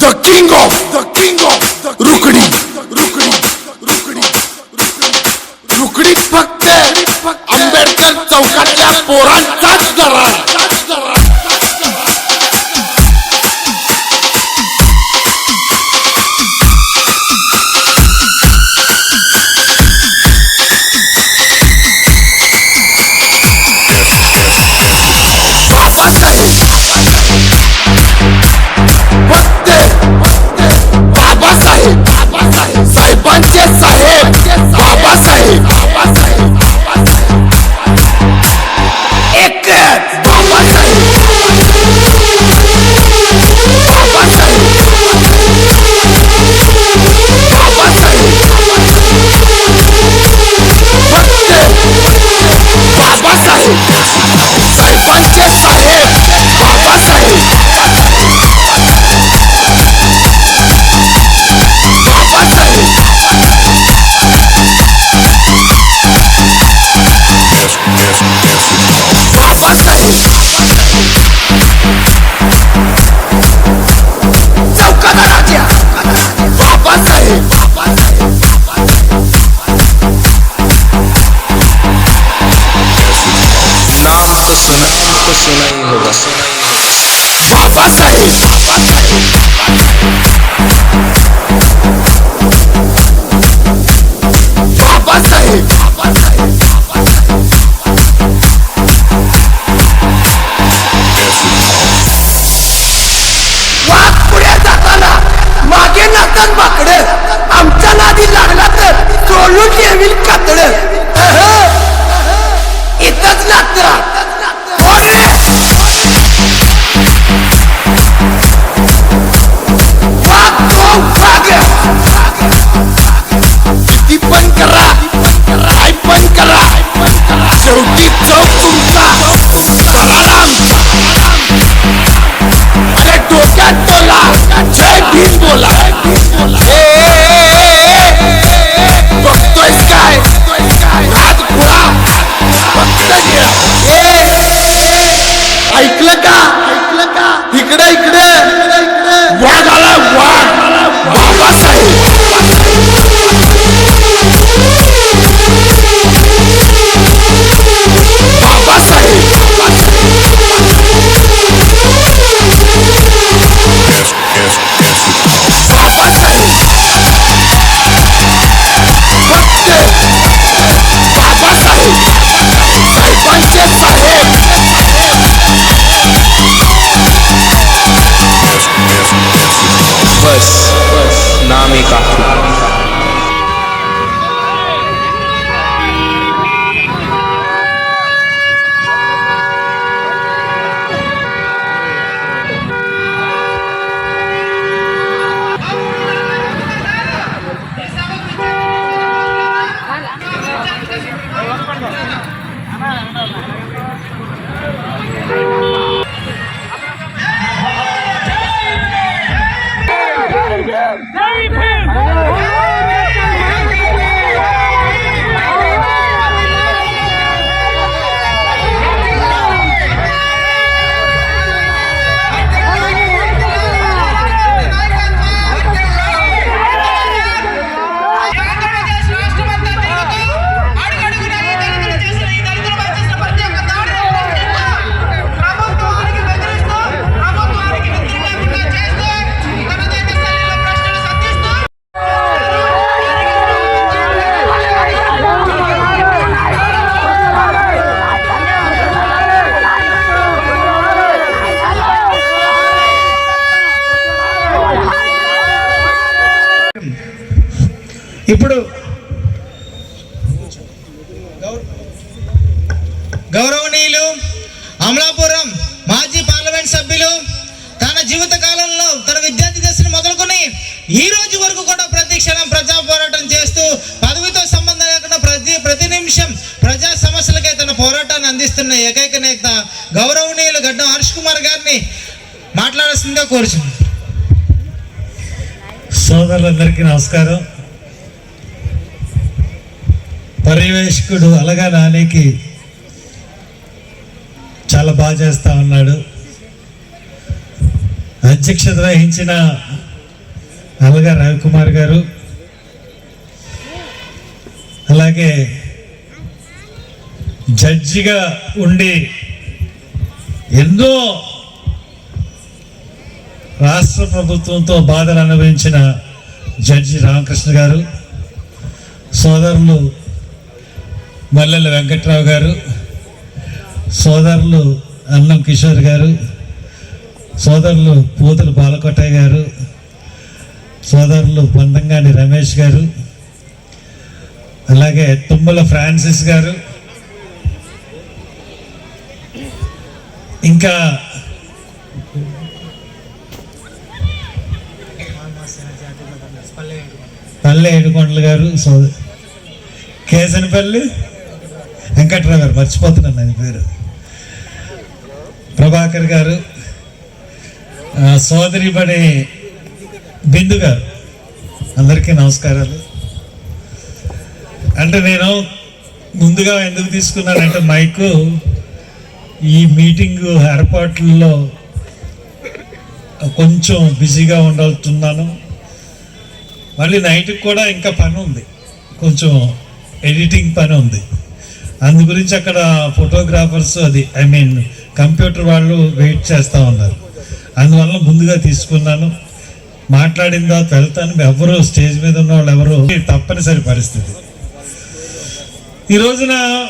The king of the king of Rukdi Rukdi Rukdi Rukdi फक्त आंबेडकर चौकातल्या पोरांचाच दराज Avança aí! Avança aí! Hezbollah. ఇప్పుడు గౌరవనీయులు అమలాపురం మాజీ పార్లమెంట్ సభ్యులు తన జీవిత కాలంలో తన విద్యార్థి దశను మొదలుకొని ఈ రోజు వరకు కూడా ప్రతి క్షణం ప్రజా పోరాటం చేస్తూ పదవితో సంబంధం లేకుండా ప్రతి ప్రతి నిమిషం ప్రజా సమస్యలకై తన పోరాటాన్ని అందిస్తున్న ఏకైక నేత గౌరవనీయులు గడ్డం హర్ష్ కుమార్ గారిని మాట్లాడాల్సిందిగా కోరుచున్నాను. సోదరులందరికీ నమస్కారం. పర్యవేక్షకుడు అలగా నానికి చాలా బాగా చేస్తా ఉన్నాడు. అధ్యక్షత వహించిన అలగా రవికుమార్ గారు అలాగే జడ్జిగా ఉండి ఎన్నో రాష్ట్ర ప్రభుత్వంతో బాధలు అనుభవించిన జడ్జి రామకృష్ణ గారు సోదరులు మల్లెల వెంకట్రావు గారు సోదరులు అన్నం కిషోర్ గారు సోదరులు పూతల బాలకొట్టయ్య గారు సోదరులు బందంగాని రమేష్ గారు అలాగే తుమ్మల ఫ్రాన్సిస్ గారు ఇంకా పల్లె ఏడుకొండలు గారు సోద కేసనపల్లి వెంకట్రావు గారు మర్చిపోతున్నాను ఆయన పేరు. ప్రభాకర్ గారు సోదరి బడి బిందు గారు అందరికీ నమస్కారాలు. అంటే నేను ముందుగా ఎందుకు తీసుకున్నానంటే మైకు ఈ మీటింగ్ ఏర్పాట్లలో కొంచెం బిజీగా ఉండాల్తున్నాను. మళ్ళీ నైట్కి కూడా ఇంకా పని ఉంది. కొంచెం ఎడిటింగ్ పని ఉంది. అందు గురించి అక్కడ ఫోటోగ్రాఫర్స్ అది ఐ మీన్ కంప్యూటర్ వాళ్ళు వెయిట్ చేస్తూ ఉన్నారు. అందువల్ల ముందుగా తీసుకున్నాను. మాట్లాడిన తర్వాత వెళ్తాను. ఎవరు స్టేజ్ మీద ఉన్న వాళ్ళు ఎవరు తప్పనిసరి పరిస్థితి. ఈ రోజున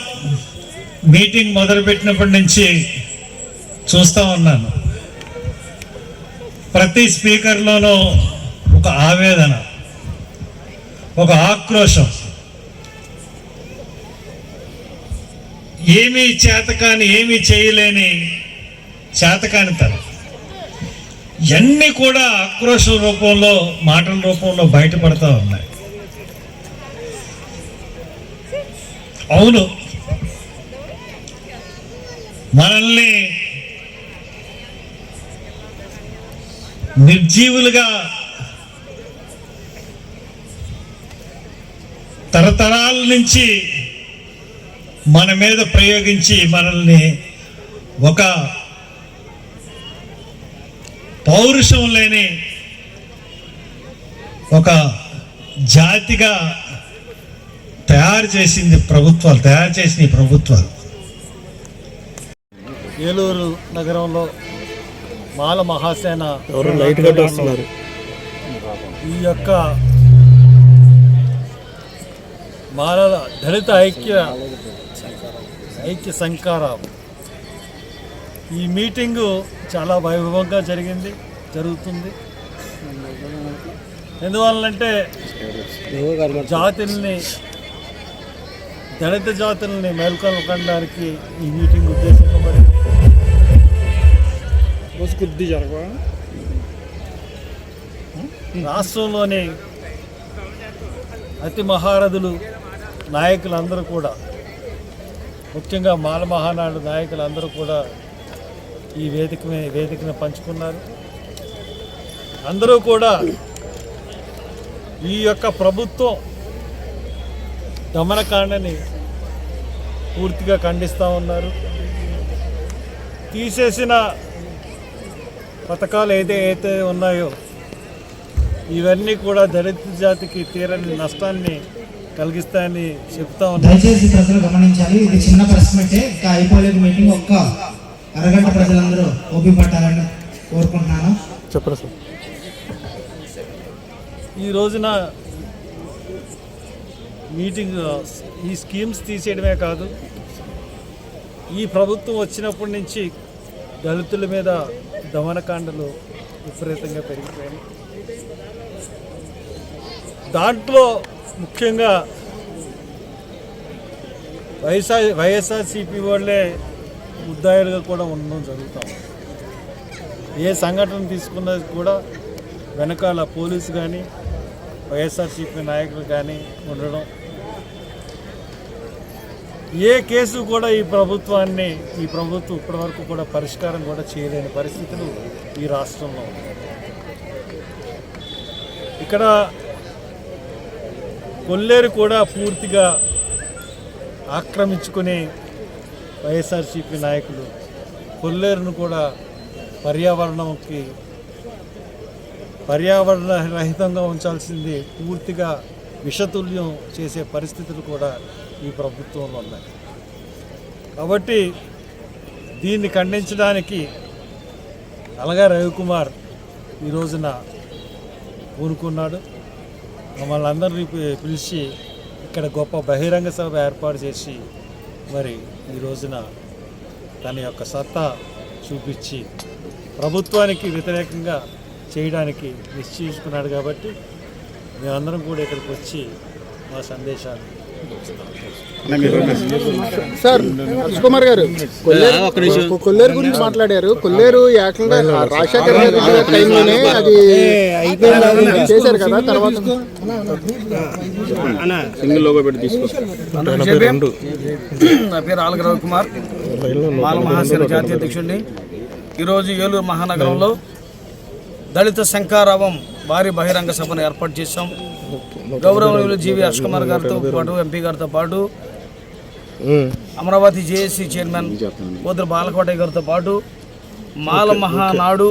మీటింగ్ మొదలుపెట్టినప్పటి నుంచి చూస్తూ ఉన్నాను. ప్రతి స్పీకర్లోనూ ఒక ఆవేదన ఒక ఆక్రోశం. ఏమీ చేతకాని ఏమీ చేయలేని చేతకానితనం. ఇవన్నీ కూడా ఆక్రోశం రూపంలో మాటల రూపంలో బయటపడతా ఉన్నాయి. అవును. మనల్ని నిర్జీవులుగా తరతరాల నుంచి మన మీద ప్రయోగించి మనల్ని ఒక పౌరుషం లేని ఒక జాతిగా తయారు చేసింది ప్రభుత్వాలు తయారు చేసిన ఈ ప్రభుత్వాలు. ఏలూరు నగరంలో మాల మహాసేన ఈ యొక్క మాలల దళిత ఐక్య ఐక్య సంకారం ఈ మీటింగు చాలా వైభవంగా జరిగింది జరుగుతుంది. ఎందువల్లంటే జాతుల్ని దళిత జాతుల్ని మేల్కొల్పడానికి ఈ మీటింగ్ ఉద్దేశించబడింది రాష్ట్రంలోని అతి మహారథులు నాయకులందరూ కూడా ముఖ్యంగా మాలమహానాడు నాయకులు నాయకులందరూ కూడా ఈ వేదిక వేదికను పంచుకున్నారు. అందరూ కూడా ఈ యొక్క ప్రభుత్వం దమనకాండని పూర్తిగా ఖండిస్తూ ఉన్నారు. తీసేసిన పథకాలు ఏదైతే ఉన్నాయో ఇవన్నీ కూడా దళిత జాతికి తీరని నష్టాన్ని కలిగిస్తాయని చెప్తా ఉన్నారు దయచేసి ప్రజలు గమనించాలి. ఇది చిన్న ప్రెస్ మీటే ఇంకా అయిపోలేదు మీటింగ్. ఒక్క అరగంట ప్రజలందరూ ఓపి పట్టాలని కోరుకుంటున్నాను. ఈ రోజున మీటింగ్ ఈ స్కీమ్స్ తీసేయడమే కాదు ఈ ప్రభుత్వం వచ్చినప్పటి నుంచి దళితుల మీద దమనకాండలు విపరీతంగా పెరిగిపోయాయి. దాంట్లో ముఖ్యంగా వైఎస్ఆర్ వైఎస్ఆర్సీపీ వాళ్ళే ముద్దాయిలుగా కూడా ఉండడం జరుగుతాం ఏ సంఘటన తీసుకున్నది కూడా వెనకాల పోలీసు కానీ వైఎస్ఆర్సీపీ నాయకులు కానీ ఉండడం ఏ కేసు కూడా ఈ ప్రభుత్వాన్ని ఈ ప్రభుత్వం ఇప్పటివరకు కూడా పరిష్కారం కూడా చేయలేని పరిస్థితులు ఈ రాష్ట్రంలో ఉన్నాయి. ఇక్కడ కొల్లేరు కూడా పూర్తిగా ఆక్రమించుకునే వైఎస్ఆర్సీపీ నాయకులు కొల్లేరును కూడా పర్యావరణంకి పర్యావరణ రహితంగా ఉంచాల్సింది పూర్తిగా విషతుల్యం చేసే పరిస్థితులు కూడా ఈ ప్రభుత్వంలో ఉన్నాయి. కాబట్టి దీన్ని ఖండించడానికి అలగా రవికుమార్ ఈ రోజున పూనుకున్నాడు. మమ్మల్ని అందరినీ పిలిచి ఇక్కడ గొప్ప బహిరంగ సభ ఏర్పాటు చేసి మరి ఈ రోజున తన యొక్క సత్తా చూపించి ప్రభుత్వానికి వ్యతిరేకంగా చేయడానికి నిశ్చయించుకున్నాడు కాబట్టి మేమందరం కూడా ఇక్కడికి వచ్చి మా సందేశాన్ని సార్ కుమార్ గారు కొల్లేరు కొల్లేరు గురించి మాట్లాడారు. కొల్లేరు ఏకంగా రాజశేఖర్ గారి టైంలోనే అది చేశారు కదా తర్వాత నా పేరు ఆలగ రవికుమార్. మాల మహాసేన జాతీయ అధ్యక్షుడిని. ఈరోజు ఏలూరు మహానగరంలో దళిత శంకారావం భారీ బహిరంగ సభను ఏర్పాటు చేశాం. గౌరవనీయులు జీవి హర్ష్ కుమార్ గారితో పాటు ఎంపీ గారితో పాటు అమరావతి జేఏసీ చైర్మన్ పోతుల బాలకోటయ్య గారితో పాటు మాల మహానాడు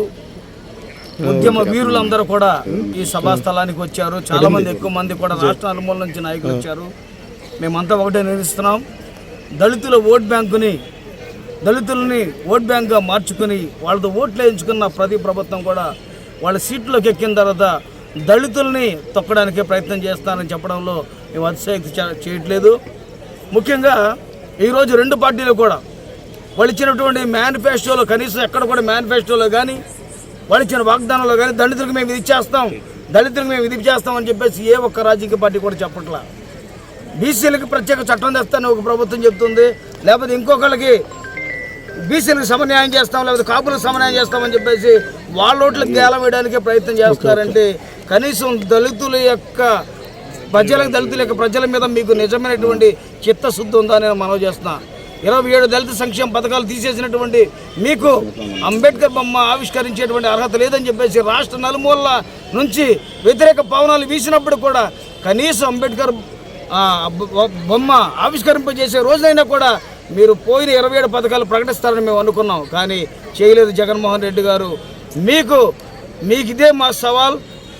ఉద్యమ వీరులందరూ కూడా ఈ సభా స్థలానికి వచ్చారు చాలా మంది ఎక్కువ మంది కూడా రాష్ట్ర నలుమూల నుంచి నాయకులు వచ్చారు. మేమంతా ఒకటే నిర్ణయిస్తున్నాం. దళితుల ఓట్ బ్యాంకుని దళితులని ఓట్ బ్యాంక్గా మార్చుకుని వాళ్ళతో ఓట్లు వేయించుకున్న ప్రతి ప్రభుత్వం కూడా వాళ్ళ సీట్లోకి ఎక్కిన తర్వాత దళితుల్ని తొక్కడానికే ప్రయత్నం చేస్తానని చెప్పడంలో మేము అతిశయక్తి చేయట్లేదు. ముఖ్యంగా ఈరోజు రెండు పార్టీలు కూడా వాళ్ళు ఇచ్చినటువంటి మేనిఫెస్టోలో కనీసం ఎక్కడ కూడా మేనిఫెస్టోలో కానీ వాళ్ళు ఇచ్చిన వాగ్దానంలో కానీ దళితులకు మేము ఇది ఇచ్చేస్తాం దళితులకు మేము ఇది చేస్తాం అని చెప్పేసి ఏ ఒక్క రాజకీయ పార్టీ కూడా చెప్పట్లా. బీసీలకి ప్రత్యేక చట్టం తెస్తానని ఒక ప్రభుత్వం చెప్తుంది. లేకపోతే ఇంకొకళ్ళకి బీసీలకు సమన్యాయం చేస్తాం లేకపోతే కాపులకు సమన్యాయం చేస్తామని చెప్పేసి వాళ్ళ ఓట్లకు గేలం వేయడానికి ప్రయత్నం చేస్తున్నారంటే కనీసం దళితుల యొక్క ప్రజలకు దళితుల యొక్క ప్రజల మీద మీకు నిజమైనటువంటి చిత్తశుద్ధి ఉందా నేను మనవి చేస్తున్నా. ఇరవై ఏడు దళిత సంక్షేమ పథకాలు తీసేసినటువంటి మీకు అంబేద్కర్ బొమ్మ ఆవిష్కరించేటువంటి అర్హత లేదని చెప్పేసి రాష్ట్ర నలుమూలల నుంచి వ్యతిరేక పవనాలు వీసినప్పుడు కూడా కనీసం అంబేద్కర్ బొమ్మ ఆవిష్కరింపజేసే రోజునైనా కూడా మీరు పోయిన ఇరవై ఏడు పథకాలు ప్రకటిస్తారని మేము అనుకున్నాం. కానీ చేయలేదు జగన్మోహన్ రెడ్డి గారు. మీకు మీకు ఇదే మా సవాల్.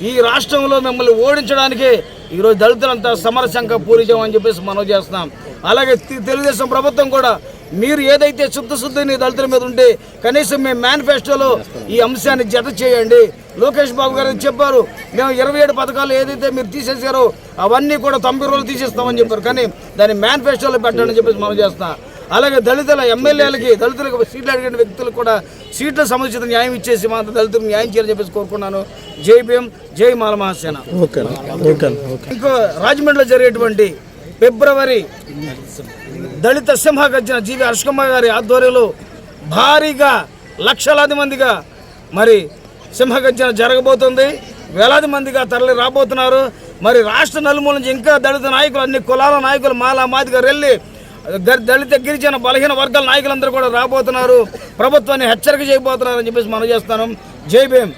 ఈ రాష్ట్రంలో మిమ్మల్ని ఓడించడానికి ఈరోజు దళితులంతా సమరశంక పూరిజం అని చెప్పేసి మనం చేస్తున్నాం. అలాగే తెలుగుదేశం ప్రభుత్వం కూడా మీరు ఏదైతే శుద్ధశుద్ధిని దళితుల మీద ఉంటే కనీసం మేము మేనిఫెస్టోలో ఈ అంశాన్ని జత చేయండి. లోకేష్ బాబు గారు చెప్పారు మేము ఇరవై ఏడు పథకాలు ఏదైతే మీరు తీసేసారో అవన్నీ కూడా తొంభై రోజులు తీసేస్తామని చెప్పారు. కానీ దాన్ని మేనిఫెస్టోలో పెట్టండి అని చెప్పేసి మనం చేస్తున్నాం. అలాగే దళితుల ఎమ్మెల్యేలకి దళితులకు సీట్లు అడిగిన వ్యక్తులకు కూడా సీట్ల సముచిత న్యాయం ఇచ్చేసి మా దళితులకు న్యాయం చేయాలని చెప్పేసి కోరుకున్నాను జై భీమ్ జై మాల మహాసేన. ఇంకో రాజమండ్రిలో జరిగేటువంటి ఫిబ్రవరి దళిత సింహగర్జన జీవి హర్షకుమార్ గారి ఆధ్వర్యంలో భారీగా లక్షలాది మందిగా మరి సింహగర్జన జరగబోతుంది. వేలాది మందిగా తరలి రాబోతున్నారు. మరి రాష్ట్ర నలుమూల నుంచి ఇంకా దళిత నాయకులు అన్ని కులాల నాయకులు మాలా మాదిగా వెళ్ళి గ- దళిత గిరిజన బలహీన వర్గాల నాయకులందరూ కూడా రాబోతున్నారు. ప్రభుత్వాన్ని హెచ్చరిక చేయబోతున్నారు అని చెప్పేసి మనం చేస్తాను జై భీమ్.